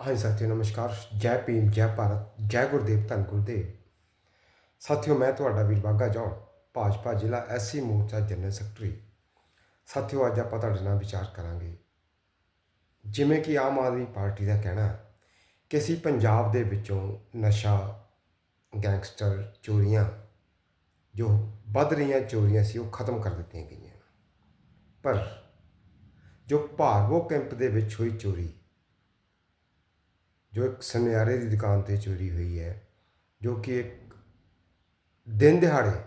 ਹਾਂਜੀ ਸਾਥੀਓ, ਨਮਸਕਾਰ। ਜੈ ਭੀਮ, ਜੈ ਭਾਰਤ, ਜੈ ਗੁਰਦੇਵ, ਧੰਨ ਗੁਰਦੇਵ। ਸਾਥੀਓ, ਮੈਂ ਤੁਹਾਡਾ ਵੀਰ ਬਾਗਾ ਜੌਨ ਭਾਜਪਾ ਜ਼ਿਲ੍ਹਾ ਐਸਸੀ ਮੋਰਚਾ ਜਨਰਲ ਸੈਕਟਰੀ। ਸਾਥੀਓ, ਅੱਜ ਆਪਾਂ ਤੁਹਾਡੇ ਨਾਲ ਵਿਚਾਰ ਕਰਾਂਗੇ। ਜਿਵੇਂ ਕਿ ਆਮ ਆਦਮੀ ਪਾਰਟੀ ਦਾ ਕਹਿਣਾ ਕਿ ਅਸੀਂ ਪੰਜਾਬ ਦੇ ਵਿੱਚੋਂ ਨਸ਼ਾ, ਗੈਂਗਸਟਰ ਚੋਰੀਆਂ, ਜੋ ਵੱਧ ਰਹੀਆਂ ਚੋਰੀਆਂ ਸੀ, ਉਹ ਖਤਮ ਕਰ ਦਿੱਤੀਆਂ ਗਈਆਂ। ਪਰ ਜੋ ਭਾਰਗੋ ਕੈਂਪ ਦੇ ਵਿੱਚ ਹੋਈ ਚੋਰੀ ਜੋ ਇੱਕ ਸੁਨਿਆਰੇ ਦੀ ਦੁਕਾਨ ਤੇ ਚੋਰੀ ਹੋਈ ਹੈ, ਜੋ ਕਿ ਇੱਕ ਦਿਨ ਦਿਹਾੜੇ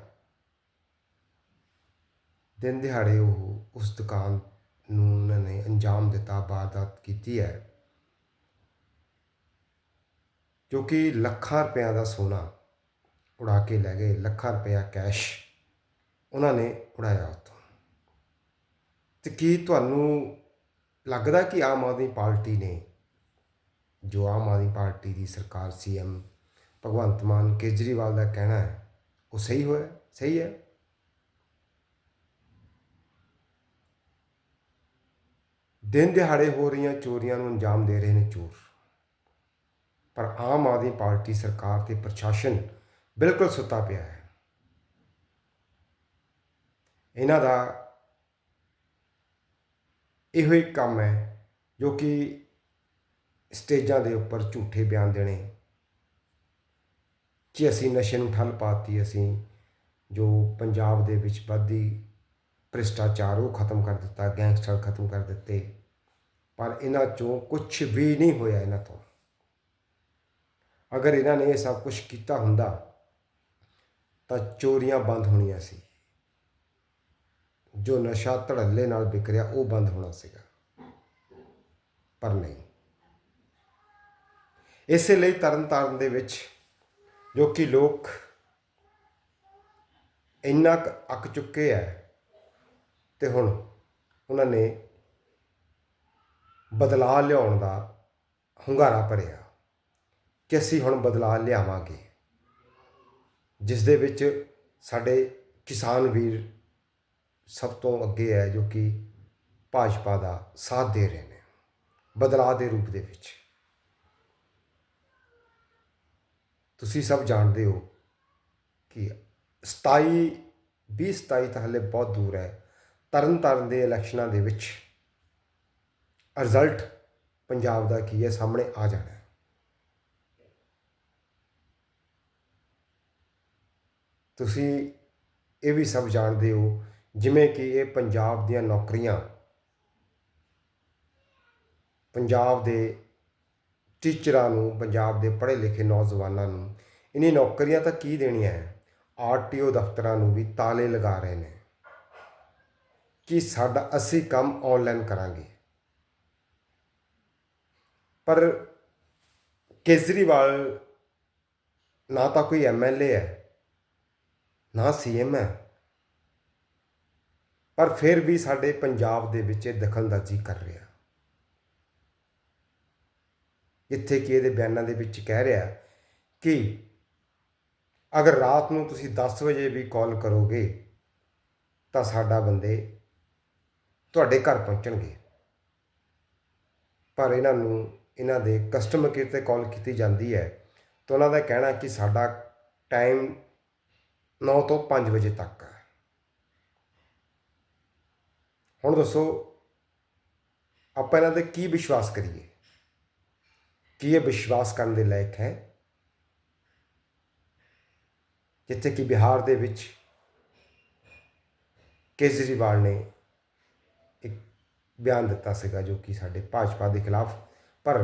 ਦਿਨ ਦਿਹਾੜੇ ਉਹ ਉਸ ਦੁਕਾਨ ਨੂੰ ਉਹਨਾਂ ਨੇ ਅੰਜਾਮ ਦਿੱਤਾ, ਵਾਰਦਾਤ ਕੀਤੀ ਹੈ। ਜੋ ਕਿ ਲੱਖਾਂ ਰੁਪਇਆਂ ਦਾ ਸੋਨਾ ਉਡਾ ਕੇ ਲੈ ਗਏ, ਲੱਖਾਂ ਰੁਪਇਆ ਕੈਸ਼ ਉਹਨਾਂ ਨੇ ਉਡਾਇਆ ਉੱਥੋਂ। ਤੇ ਕੀ ਤੁਹਾਨੂੰ ਲੱਗਦਾ ਕਿ ਆਮ ਆਦਮੀ ਪਾਰਟੀ ਨੇ ਜੋ ਆਮ ਆਦਮੀ ਪਾਰਟੀ ਦੀ ਸਰਕਾਰ, ਸੀਐਮ ਭਗਵੰਤ ਮਾਨ ਕੇਜਰੀਵਾਲ ਦਾ ਕਹਿਣਾ ਹੈ, ਉਹ ਸਹੀ ਹੋਇਆ? ਸਹੀ ਹੈ? ਦਿਨ ਦਿਹਾੜੇ ਹੋ ਰਹੀਆਂ ਚੋਰੀਆਂ ਨੂੰ ਅੰਜਾਮ ਦੇ ਰਹੇ ਨੇ ਚੋਰ। ਪਰ ਆਮ ਆਦਮੀ ਪਾਰਟੀ ਸਰਕਾਰ ਤੇ ਪ੍ਰਸ਼ਾਸਨ ਬਿਲਕੁਲ ਸੁੱਤਾ ਪਿਆ ਹੈ। ਇਹਨਾਂ ਦਾ ਇਹੋ ਹੀ ਕੰਮ ਹੈ ਜੋ ਕਿ ਸਟੇਜਾਂ ਦੇ ਉੱਪਰ ਝੂਠੇ ਬਿਆਨ ਦੇਣੇ। ਕਿ ਅਸੀਂ ਨਸ਼ੇ ਨੂੰ ਠੱਲ ਪਾਤੀ, ਅਸੀਂ ਜੋ ਪੰਜਾਬ ਦੇ ਵਿੱਚ ਵੱਧਦੀ ਭ੍ਰਿਸ਼ਟਾਚਾਰ, ਉਹ ਖਤਮ ਕਰ ਦਿੱਤਾ, ਗੈਂਗਸਟਰ ਖਤਮ ਕਰ ਦਿੱਤੇ। ਪਰ ਇਹਨਾਂ ਚੋਂ ਕੁਝ ਵੀ ਨਹੀਂ ਹੋਇਆ ਇਹਨਾਂ ਤੋਂ। ਅਗਰ ਇਹਨਾਂ ਨੇ ਇਹ ਸਭ ਕੁਝ ਕੀਤਾ ਹੁੰਦਾ, ਤਾਂ ਚੋਰੀਆਂ ਬੰਦ ਹੋਣੀਆਂ ਸੀ। ਜੋ ਨਸ਼ਾ ਧੜੱਲੇ ਨਾਲ ਵਿਕ ਰਿਹਾ, ਉਹ ਬੰਦ ਹੋਣਾ ਸੀਗਾ। ਪਰ ਨਹੀਂ। ਇਸੇ ਲਈ ਤਰਨਤਾਰਨ ਦੇ ਵਿੱਚ ਜੋ ਕਿ ਲੋਕ ਇੰਨਾ ਕੁ ਅੱਕ ਚੁੱਕੇ ਆ ਤੇ ਹੁਣ ਉਹਨਾਂ ਨੇ ਬਦਲਾਅ ਲਿਆਉਣ ਦਾ ਹੁੰਗਾਰਾ ਭਰਿਆ ਕਿ ਅਸੀਂ ਹੁਣ ਬਦਲਾਅ ਲਿਆਵਾਂਗੇ, ਜਿਸ ਦੇ ਵਿੱਚ ਸਾਡੇ ਕਿਸਾਨ ਵੀਰ ਸਭ ਤੋਂ ਅੱਗੇ ਹੈ ਜੋ ਕਿ ਭਾਜਪਾ ਦਾ ਸਾਥ ਦੇ ਰਹੇ ਨੇ, ਬਦਲਾਅ ਦੇ ਰੂਪ ਦੇ ਵਿੱਚ। ਤੁਸੀਂ ਸਭ ਜਾਣਦੇ ਹੋ ਕਿ 27 20 27 ਤਾਂ ਹਲੇ ਬਹੁਤ ਦੂਰ ਹੈ। ਤਰਨ ਤਾਰਨ ਦੇ ਇਲੈਕਸ਼ਨਾਂ ਦੇ ਵਿੱਚ ਰਿਜ਼ਲਟ ਪੰਜਾਬ ਦਾ ਕੀ ਹੈ? ਸਾਹਮਣੇ ਆ ਜਾਣਾ ਹੈ। ਤੁਸੀਂ ਇਹ ਵੀ ਸਭ ਜਾਣਦੇ ਹੋ, ਜਿਵੇਂ ਕਿ ਇਹ ਪੰਜਾਬ ਦੀਆਂ ਨੌਕਰੀਆਂ, ਪੰਜਾਬ ਦੇ ਟੀਚਰਾਂ ਨੂੰ, ਪੰਜਾਬ ਦੇ ਪੜ੍ਹੇ ਲਿਖੇ ਨੌਜਵਾਨਾਂ ਨੂੰ, ਇਨੀ ਨੌਕਰੀਆਂ ਤਾਂ ਕੀ ਦੇਣੀਆਂ ਹੈ? ਆਰਟੀਓ ਦਫ਼ਤਰਾਂ ਨੂੰ ਵੀ ਤਾਲੇ ਲਗਾ ਰਹੇ ਨੇ। ਕਿ ਸਾਡਾ ਅਸੀਂ ਕੰਮ ਆਨਲਾਈਨ ਕਰਾਂਗੇ? ਪਰ ਕੇਜਰੀਵਾਲ ਨਾ ਤਾਂ ਕੋਈ ਐਮਐਲਏ ਹੈ, ਨਾ ਸੀਐਮ ਹੈ। ਪਰ ਫਿਰ ਵੀ ਸਾਡੇ ਪੰਜਾਬ ਦੇ ਵਿੱਚ ਇਹ ਦਖਲਅੰਦਾਜ਼ੀ ਕਰ ਰਿਹਾ। ਜਿੱਥੇ ਕਿ ਇਹਦੇ ਬਿਆਨਾਂ ਦੇ ਵਿੱਚ ਕਹਿ ਰਿਹਾ ਕਿ ਅਗਰ ਰਾਤ ਨੂੰ ਤੁਸੀਂ 10 ਵਜੇ ਵੀ ਕਾਲ ਕਰੋਗੇ, ਤਾਂ ਸਾਡਾ ਬੰਦੇ ਤੁਹਾਡੇ ਘਰ ਪਹੁੰਚਣਗੇ। ਪਰ ਇਹਨਾਂ ਨੂੰ, ਇਹਨਾਂ ਦੇ ਕਸਟਮਰ ਕੇਅਰ ਤੇ ਕਾਲ ਕੀਤੀ ਜਾਂਦੀ ਹੈ, ਤਾਂ ਉਹਨਾਂ ਦਾ ਕਹਿਣਾ ਕਿ ਸਾਡਾ ਟਾਈਮ 9 ਤੋਂ 5 ਵਜੇ ਤੱਕ ਹੈ। ਹੁਣ ਦੱਸੋ, ਆਪਾਂ ਇਹਨਾਂ ਤੇ ਕੀ ਵਿਸ਼ਵਾਸ ਕਰੀਏ? ਕੀ ਇਹ ਵਿਸ਼ਵਾਸ ਕਰਨ ਦੇ ਲਾਇਕ ਹੈ ਜਿੱਥੇ ਕਿ ਬਿਹਾਰ ਦੇ ਵਿੱਚ ਕੇਜਰੀਵਾਲ ਨੇ ਇੱਕ ਬਿਆਨ ਦਿੱਤਾ ਸੀਗਾ ਜੋ ਕਿ ਸਾਡੇ ਭਾਜਪਾ ਦੇ ਖਿਲਾਫ ਪਰ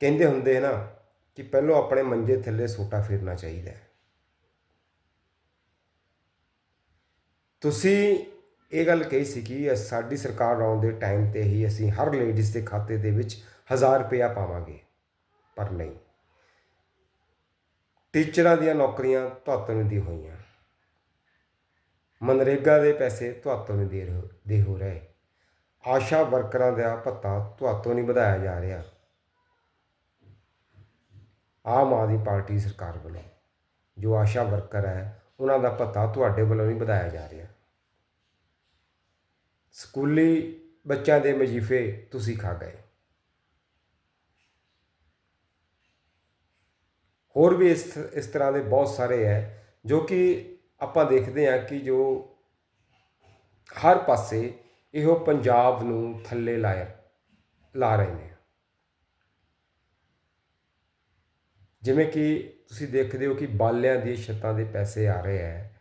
ਕਹਿੰਦੇ ਹੁੰਦੇ ਨਾ ਕਿ ਪਹਿਲਾਂ ਆਪਣੇ ਮੰਜੇ ਥੱਲੇ ਸੋਟਾ ਫੇਰਨਾ ਚਾਹੀਦਾ ਹੈ ਤੁਸੀਂ ਇਹ ਗੱਲ ਕਹੀ ਸੀ ਕਿ ਸਾਡੀ ਸਰਕਾਰ ਆਉਣ ਦੇ ਟਾਈਮ ਤੇ ਹੀ ਅਸੀਂ ਹਰ ਲੇਡੀਜ਼ ਦੇ ਖਾਤੇ ਦੇ ਵਿੱਚ 1000 ਰੁਪਇਆ ਪਾਵਾਂਗੇ, ਪਰ ਨਹੀਂ। ਟੀਚਰਾਂ ਦੀਆਂ ਨੌਕਰੀਆਂ ਤੁਹਾਤੋਂ ਨਹੀਂ ਦੀ ਹੋਈਆਂ। ਮਨਰੇਗਾ ਦੇ ਪੈਸੇ ਤੁਹਾਤੋਂ ਨਹੀਂ ਦੇ ਰਹੇ ਦੇ ਹੋ ਰਹੇ। ਆਸ਼ਾ ਵਰਕਰਾਂ ਦਾ ਭੱਤਾ ਤੁਹਾਤੋਂ ਨਹੀਂ ਵਧਾਇਆ ਜਾ ਰਿਹਾ। ਆਮ ਆਦਮੀ ਪਾਰਟੀ ਸਰਕਾਰ ਵੱਲੋਂ ਜੋ ਆਸ਼ਾ ਵਰਕਰ ਹੈ, ਉਹਨਾਂ ਦਾ ਭੱਤਾ ਤੁਹਾਡੇ ਵੱਲੋਂ ਨਹੀਂ ਵਧਾਇਆ ਜਾ ਰਿਹਾ। ਸਕੂਲੀ ਬੱਚਿਆਂ ਦੇ ਵਜੀਫੇ ਤੁਸੀਂ ਖਾ ਗਏ। ਹੋਰ ਵੀ ਇਸ ਇਸ ਤਰ੍ਹਾਂ ਦੇ ਬਹੁਤ ਸਾਰੇ ਹੈ, ਜੋ ਕਿ ਆਪਾਂ ਦੇਖਦੇ ਹਾਂ ਕਿ ਜੋ ਹਰ ਪਾਸੇ ਇਹੋ ਪੰਜਾਬ ਨੂੰ ਥੱਲੇ ਲਾਇਆ ਲਾ ਰਹੇ ਨੇ। ਜਿਵੇਂ ਕਿ ਤੁਸੀਂ ਦੇਖਦੇ ਹੋ ਕਿ ਬਾਲਿਆਂ ਦੀ ਛੱਤਾਂ ਦੇ ਪੈਸੇ ਆ ਰਹੇ ਹੈ,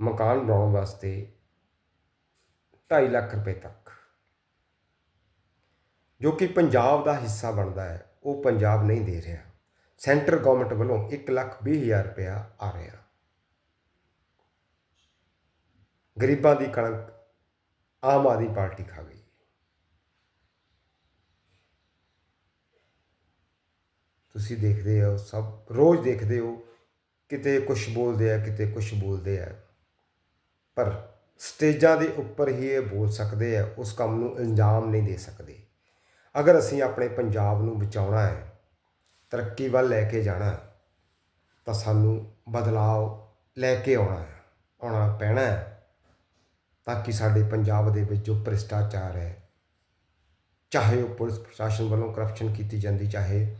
ਮਕਾਨ ਬਣਾਉਣ ਵਾਸਤੇ 2.5 ਲੱਖ ਰੁਪਏ ਤੱਕ, ਜੋ ਕਿ ਪੰਜਾਬ ਦਾ ਹਿੱਸਾ ਬਣਦਾ ਹੈ, ਉਹ ਪੰਜਾਬ ਨਹੀਂ ਦੇ ਰਿਹਾ। ਸੈਂਟਰ ਗਵਰਨਮੈਂਟ ਵੱਲੋਂ 1 ਲੱਖ 20 ਹਜ਼ਾਰ ਰੁਪਇਆ ਆ ਰਿਹਾ। ਗਰੀਬਾਂ ਦੀ ਕਣਕ ਆਮ ਆਦਮੀ ਪਾਰਟੀ ਖਾ ਗਈ। ਤੁਸੀਂ ਦੇਖਦੇ ਹੋ, ਸਭ ਰੋਜ਼ ਦੇਖਦੇ ਹੋ, ਕਿਤੇ ਕੁਝ ਬੋਲਦੇ ਆ, ਕਿਤੇ ਕੁਝ ਬੋਲਦੇ ਆ। ਪਰ ਸਟੇਜਾਂ ਦੇ ਉੱਪਰ ਹੀ ਇਹ ਬੋਲ ਸਕਦੇ ਆ, ਉਸ ਕੰਮ ਨੂੰ ਅੰਜਾਮ ਨਹੀਂ ਦੇ ਸਕਦੇ। ਅਗਰ ਅਸੀਂ ਆਪਣੇ ਪੰਜਾਬ ਨੂੰ ਬਚਾਉਣਾ ਹੈ ਤਰੱਕੀ ਵੱਲ ਲੈ ਕੇ ਜਾਣਾ ਹੈ, ਤਾਂ ਸਾਨੂੰ ਬਦਲਾਅ ਲੈ ਕੇ ਆਉਣਾ ਹੈ ਆਉਣਾ ਪੈਣਾ ਹੈ ਤਾਂ ਕਿ ਸਾਡੇ ਪੰਜਾਬ ਦੇ ਵਿੱਚ ਜੋ ਭ੍ਰਿਸ਼ਟਾਚਾਰ ਹੈ ਚਾਹੇ ਉਹ ਪੁਲਿਸ ਪ੍ਰਸ਼ਾਸਨ ਵੱਲੋਂ ਕਰਪਸ਼ਨ ਕੀਤੀ ਜਾਂਦੀ ਚਾਹੇ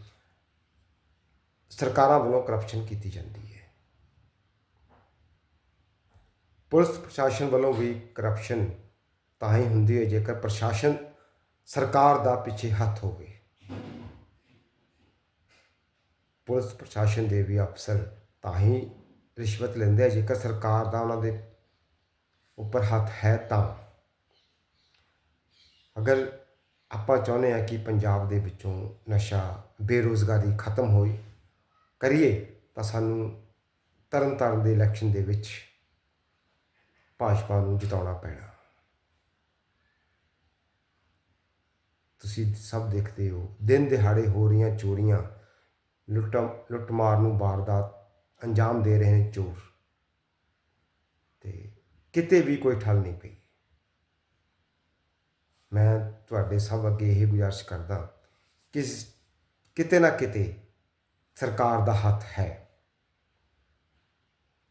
ਸਰਕਾਰਾਂ ਵੱਲੋਂ ਕਰਪਸ਼ਨ ਕੀਤੀ ਜਾਂਦੀ ਹੈ। ਪੁਲਿਸ ਪ੍ਰਸ਼ਾਸਨ ਵੱਲੋਂ ਵੀ ਕਰਪਸ਼ਨ ਤਾਂ ਹੀ ਹੁੰਦੀ ਹੈ ਜੇਕਰ ਪ੍ਰਸ਼ਾਸਨ ਸਰਕਾਰ ਦਾ ਪਿੱਛੇ ਹੱਥ ਹੋਵੇ। ਪੁਲਿਸ ਪ੍ਰਸ਼ਾਸਨ ਦੇ ਵੀ ਅਫਸਰ ਤਾਂ ਹੀ ਰਿਸ਼ਵਤ ਲੈਂਦੇ ਆ। ਜੇਕਰ ਸਰਕਾਰ ਦਾ ਉਹਨਾਂ ਦੇ ਉੱਪਰ ਹੱਥ ਹੈ ਤਾਂ। ਅਗਰ ਆਪਾਂ ਚਾਹੁੰਦੇ ਆ ਕਿ ਪੰਜਾਬ ਦੇ ਵਿੱਚੋਂ ਨਸ਼ਾ, ਬੇਰੋਜ਼ਗਾਰੀ ਖਤਮ ਹੋਈ ਕਰੀਏ, ਤਾਂ ਸਾਨੂੰ ਤਰਨਤਾਰਨ ਦੇ ਇਲੈਕਸ਼ਨ ਦੇ ਵਿੱਚ ਭਾਜਪਾ ਨੂੰ ਜਿਤਾਉਣਾ ਪੈਣਾ। ਤੁਸੀਂ ਸਭ ਦੇਖਦੇ ਹੋ, ਦਿਨ ਦਿਹਾੜੇ ਹੋ ਰਹੀਆਂ ਚੋਰੀਆਂ ਲੁੱਟ ਲੁੱਟਮਾਰ ਨੂੰ ਵਾਰਦਾਤ ਅੰਜਾਮ ਦੇ ਰਹੇ ਨੇ ਚੋਰ। ਤੇ ਕਿਤੇ ਵੀ ਕੋਈ ਠੱਲ ਨਹੀਂ ਪਈ। ਮੈਂ ਤੁਹਾਡੇ ਸਭ ਅੱਗੇ ਇਹ ਗੁਜ਼ਾਰਿਸ਼ ਕਰਦਾ ਕਿ ਕਿਤੇ ਨਾ ਕਿਤੇ ਸਰਕਾਰ ਦਾ ਹੱਥ ਹੈ।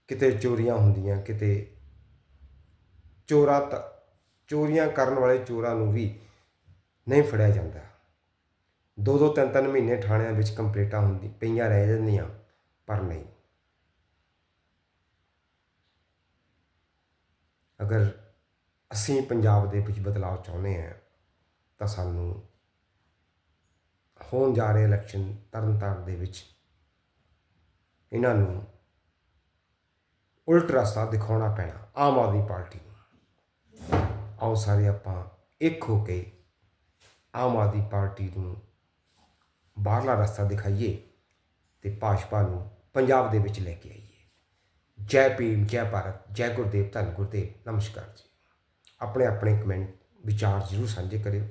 ਕਿਤੇ ਚੋਰੀਆਂ ਹੁੰਦੀਆਂ, ਕਿਤੇ ਚੋਰਾਂ ਤ, ਚੋਰੀਆਂ ਕਰਨ ਵਾਲੇ ਚੋਰਾਂ ਨੂੰ ਵੀ ਨਹੀਂ ਫੜਿਆ ਜਾਂਦਾ। ਦੋ ਦੋ ਤਿੰਨ ਤਿੰਨ ਮਹੀਨੇ ਥਾਣਿਆਂ ਵਿੱਚ ਕੰਪਲੀਟਾਂ ਹੁੰਦੀ, ਪਈਆਂ ਰਹਿ ਜਾਂਦੀਆਂ, ਪਰ ਨਹੀਂ। ਅਗਰ ਅਸੀਂ ਪੰਜਾਬ ਦੇ ਵਿੱਚ ਬਦਲਾਅ ਚਾਹੁੰਦੇ ਹਾਂ, ਤਾਂ ਸਾਨੂੰ ਹੋਣ ਜਾ ਰਹੇ ਇਲੈਕਸ਼ਨ ਤਰਨਤਾਰਨ ਦੇ ਵਿੱਚ ਇਹਨਾਂ ਨੂੰ ਉਲਟ ਰਸਤਾ ਦਿਖਾਉਣਾ ਪੈਣਾ, ਆਮ ਆਦਮੀ ਪਾਰਟੀ ਨੂੰ। ਆਓ ਸਾਰੇ ਆਪਾਂ ਇੱਕ ਹੋ ਕੇ ਆਮ ਆਦਮੀ ਪਾਰਟੀ ਨੂੰ ਬਾਹਰਲਾ ਰਸਤਾ ਦਿਖਾਈਏ ਤੇ ਭਾਜਪਾ ਨੂੰ ਪੰਜਾਬ ਦੇ ਵਿੱਚ ਲੈ ਕੇ ਆਈਏ। ਜੈ ਭੀਮ, ਜੈ ਭਾਰਤ, ਜੈ ਗੁਰਦੇਵ, ਧੰਨ ਗੁਰਦੇਵ, ਨਮਸਕਾਰ ਜੀ। ਆਪਣੇ ਆਪਣੇ ਕਮੈਂਟ ਵਿਚਾਰ ਜ਼ਰੂਰ ਸਾਂਝੇ ਕਰਿਓ।